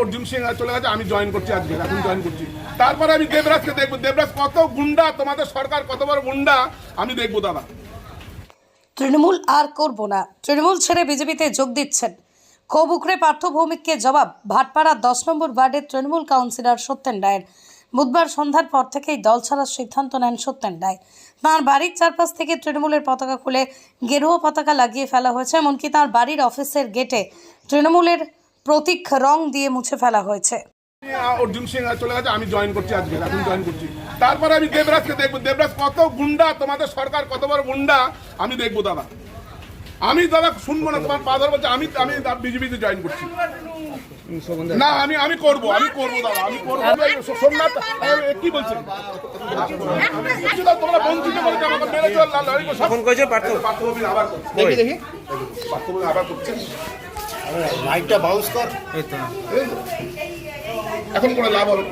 অর্জুন সিং চলে গেছে, আমি জয়েন করছি আজকে, এখন জয়েন করছি। তারপরে আমি দেবরাজকে দেখব। দেবরাজ, কত গুন্ডা, তোমাদের সরকার কত বড় গুন্ডা, আমি দেখব দাদা। তৃণমূল আর করব না। তৃণমূল ছেড়ে বিজেপিতে যোগ দিচ্ছেন। ক্ষোভ উখড়ে পার্থ ভৌমিককে জবাব। ভাটপাড়া দশ নম্বর ওয়ার্ডের তৃণমূল কাউন্সিলর সত্যেন রায়ের। বুধবার সন্ধ্যার পর থেকেই দল ছাড়ার সিদ্ধান্ত নেন সত্যেন রায়। তাঁর বাড়ির চারপাশ থেকে তৃণমূলের পতাকা খুলে গেরুয়া পতাকা লাগিয়ে ফেলা হয়েছে, এমনকি তাঁর বাড়ির অফিসের গেটে। তৃণমূলের প্রতীক রং দিয়ে মুছে ফেলা হয়েছে। অর্জুন সিং চলে গেছে আমি জয়েন করছি আজকে এখন জয়েন করছি। তারপরে আমি দেবরাজকে দেখব। দেবরাজ কত গুন্ডা তোমাদের সরকার কত বড় গুন্ডা আমি দেখব দাদা। আমি দাদা শুনব না তোমার পা ধরবো যে আমি আমি বিজেপিতে জয়েন করছি। না আমি আমি করব আমি করব দাদা আমি করব। সো- সোমনাথ কি দাও, তোমরা বঞ্চিত করেছ। আমাকে লাল পার্থ। আবার করছে। দেখি। দেখি আবার করছে। লাইটটা বাউন্স কর। এখন করে লাভ হবে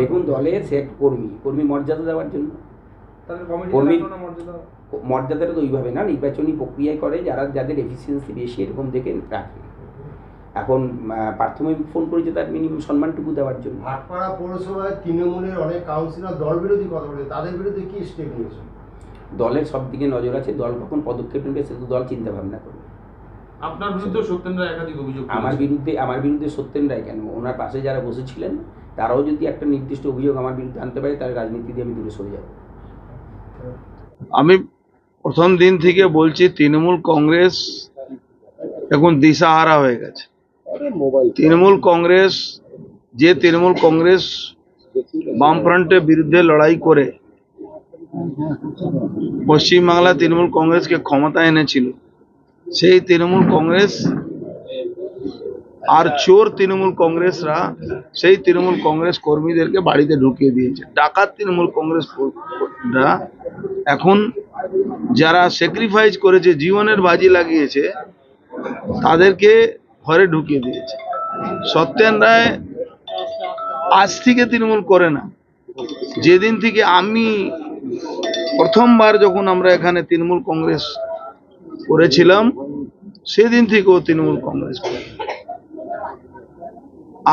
দেখুন দলে সেট কর্মী কর্মী মর্যাদা দেওয়ার জন্য। কর্মী মর্যাদাটা তো ওইভাবে না নির্বাচনী প্রক্রিয়ায় করে যারা যাদের এফিসিয়েন্সি বেশি এরকম দেখে রাখে। এখন প্রাথমিক ফোন করেছে তার মিনিমাম সম্মানটুকু দেওয়ার জন্য। ভাটপাড়া পৌরসভায় তৃণমূলের অনেক কাউন্সিলর দল বিরোধী কথা বলে তাদের বিরুদ্ধে কি স্টেপ নিয়েছে দলের সব দিকে নজর আছে দল কখন পদক্ষেপ নেবে সেটা তো দল চিন্তা ভাবনা করবে। আপনার বিরুদ্ধে সত্যেন রায় একাধিক অভিযোগ আমার বিরুদ্ধে আমার বিরুদ্ধে সত্যেন রায় কেন? ওনার পাশে যারা বসেছিলেন তারাও যদি একটা নির্দিষ্ট অভিযোগ আমার বিরুদ্ধে আনতে পারে তাহলে রাজনীতি দিয়ে আমি দূরে সরে যাব। আমি প্রথম দিন থেকে বলছি তৃণমূল কংগ্রেস এখন দিশাহারা হয়ে গেছে। তৃণমূল কংগ্রেস, যে তৃণমূল কংগ্রেস বামফ্রন্টের বিরুদ্ধে লড়াই করে, পশ্চিমবাংলা তৃণমূল কংগ্রেসকে ক্ষমতা এনেছিল। সেই তৃণমূল কংগ্রেস আর চোর তৃণমূল কংগ্রেসরা সেই তৃণমূল কংগ্রেস কর্মীদেরকে বাড়িতে ঢুকিয়ে দিয়েছে। ডাকাত তৃণমূল কংগ্রেস রা এখন যারা স্যাক্রিফাইস করেছে, জীবনের বাজি লাগিয়েছে, তাদেরকে ঘরে ঢুকিয়ে দিয়েছে। সত্যেন রায় আজ থেকে তৃণমূল করে না। যেদিন থেকে আমি প্রথমবার যখন আমরা এখানে তৃণমূল কংগ্রেস করেছিলাম, সেদিন থেকে ও তৃণমূল কংগ্রেস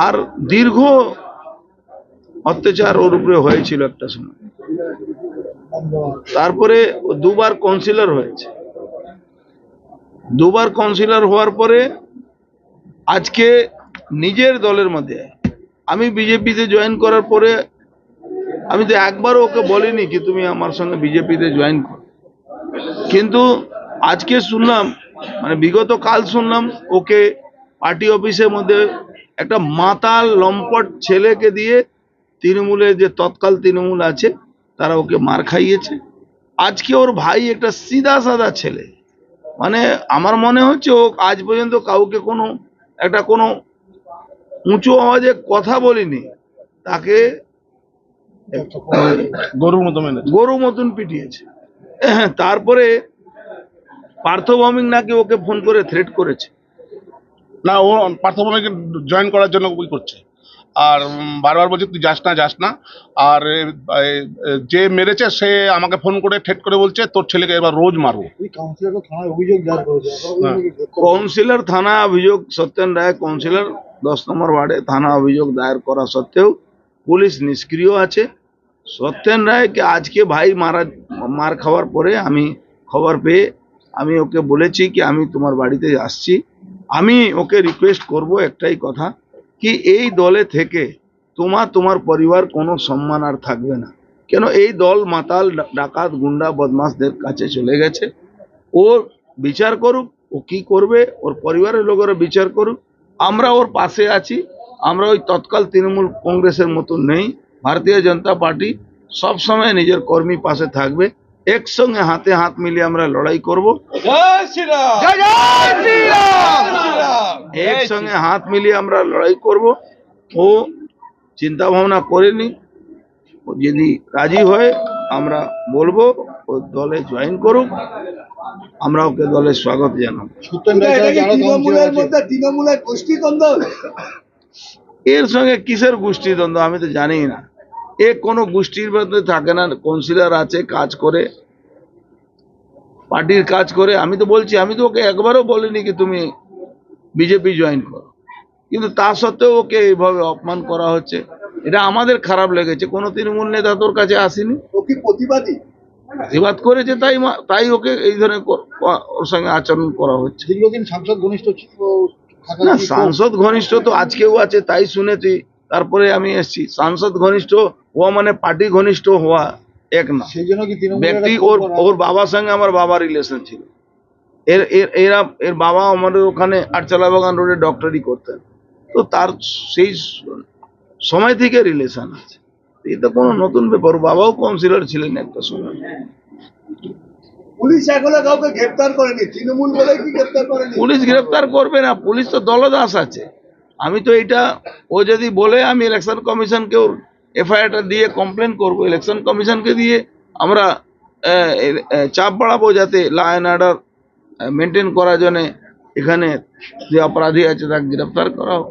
আর দীর্ঘ অত্যাচার ওর উপরে হয়েছিল একটা সময়। তারপরে দুবার কাউন্সিলর হয়েছে। দুবার কাউন্সিলর হওয়ার পরে আজকে নিজের দলের মধ্যে আমি বিজেপিতে জয়েন করার পরে আমি তো একবারও ওকে বলিনি কি তুমি আমার সঙ্গে বিজেপিতে জয়েন করো। কিন্তু আজকে শুনলাম মানে বিগত কাল শুনলাম ওকে পার্টি অফিসের মধ্যে একটা মাতাল, লম্পট ছেলেকে দিয়ে তৃণমূলের যে তৎকাল তৃণমূল আছে, তারা ওকে মার খাইয়েছে। আজকে ওর ভাই একটা সিধা সাদা ছেলে। মানে আমার মনে হচ্ছে ও আজ পর্যন্ত কাউকে কোনো একটা কোনো উঁচু আওয়াজে কথা বলিনি। তাকে গরুর মতো মেনে গরু মতন পিটিয়েছে। তারপরে পার্থ ভৌমিক নাকি ওকে ফোন করে থ্রেট করেছে। না ও পার্থভূমিকে জয়েন করার জন্য ওই করছে। আর বারবার বলছে তুই যাস না যাস না। আর যে মেরেছে সে আমাকে ফোন করে ঠেট করে বলছে তোর ছেলেকে এবার রোজ মারবো। দায়ের হ্যাঁ। কাউন্সিলর থানা অভিযোগ সত্যেন রায় কাউন্সিলর দশ নম্বর ওয়ার্ডে থানা অভিযোগ দায়ের করা সত্ত্বেও পুলিশ নিষ্ক্রিয় আছে। সত্যেন রায়কে আজকে ভাই মারা মার খাওয়ার পরে আমি খবর পেয়ে আমি ওকে বলেছি কি আমি তোমার বাড়িতে আসছি। আমি ওকে রিকোয়েস্ট করব একটাই কথা কি এই দলে থেকে তোমার তোমার পরিবার কোনো সম্মান আর থাকবে না। কেন এই দল মাতাল ডাকাত, গুন্ডা বদমাসদের কাছে চলে গেছে। ও বিচার করুক, ও কি করবে, ওর পরিবারের লোকেরা বিচার করুক। আমরা ওর পাশে আছি, আমরা ওই তৎকাল তৃণমূল কংগ্রেসের মতো নেই। ভারতীয় জনতা পার্টি সব সময় নিজের কর্মী পাশে থাকবে। একসঙ্গে হাতে হাত মিলিয়ে আমরা লড়াই করব। একসঙ্গে হাত মিলিয়ে আমরা লড়াই করব। ও চিন্তা ভাবনা করেনি। ও যদি রাজি হয় আমরা বলব ও দলে জয়েন করুক। আমরা ওকে দলে স্বাগত জানাব। এর সঙ্গে কিসের গোষ্ঠীদ্বন্দ্ব আমি তো জানি না। এ কোনো গোষ্ঠীর মধ্যে থাকে না কাউন্সিলর আছে কাজ করে পার্টির কাজ করে। আমি তো বলছি আমি তো ওকে একবারও বলিনি কি তুমি বিজেপি জয়েন করো। কিন্তু তা সত্ত্বেও ওকে এইভাবে অপমান করা হচ্ছে। এটা আমাদের খারাপ লেগেছে। কোনো তৃণমূল নেতা তোর কাছে আসেনি। ও কি প্রতিবাদী? প্রতিবাদ করেছে তাই তাই ওকে এই ধরনের ওর সঙ্গে আচরণ করা হচ্ছে। দীর্ঘদিন সাংসদ ঘনিষ্ঠ না সাংসদ ঘনিষ্ঠ তো আজকেও আছে তাই শুনেছি। তারপরে আমি এসেছি। সাংসদ ঘনিষ্ঠ হওয়া মানে পার্টি ঘনিষ্ঠ হওয়া এক না। সেই জন্য কি ব্যক্তি ওর ওর বাবার সঙ্গে আমার বাবার রিলেশন ছিল। এর এর এরা এর বাবা আমাদের ওখানে আটচালা বাগান রোডে ডক্টরি করতেন। তো তার সেই সময় থেকে রিলেশন আছে। এটা কোনো নতুন ব্যাপার। বাবাও কাউন্সিলর ছিলেন একটা সময়। পুলিশ এখনও কাউকে গ্রেপ্তার করেনি। তৃণমূল বলে কি গ্রেপ্তার করেনি? পুলিশ গ্রেপ্তার করবে না। পুলিশ তো দলদাস আছে। আমি তো এটা ও যদি বলে আমি ইলেকশন কমিশনকে ওর এফআইআরটা দিয়ে কমপ্লেন করব ইলেকশন কমিশনকে দিয়ে আমরা চাপ বাড়াবো যাতে ল অ্যান্ড অর্ডার মেনটেন করার জন্যে এখানে যে অপরাধী আছে তাকে গ্রেপ্তার করা হোক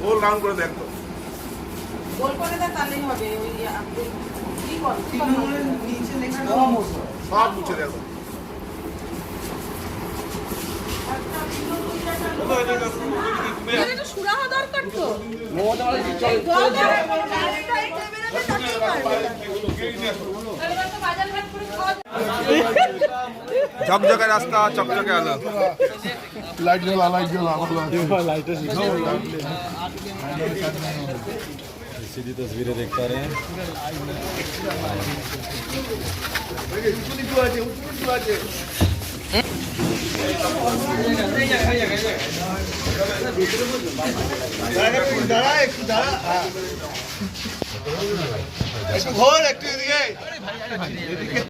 গোল রাউন্ড করে দেখো সব মুছে দেখো সুরাহা দরকার তো ঝকঝকে রাস্তা চকচকে আলো লাইট জ্বলা লাইট জ্বলা আমার লাইট सीधी तस्वीरें देख पा रहे हैं দাঁড়া একটু দাঁড়া একটু এদিকে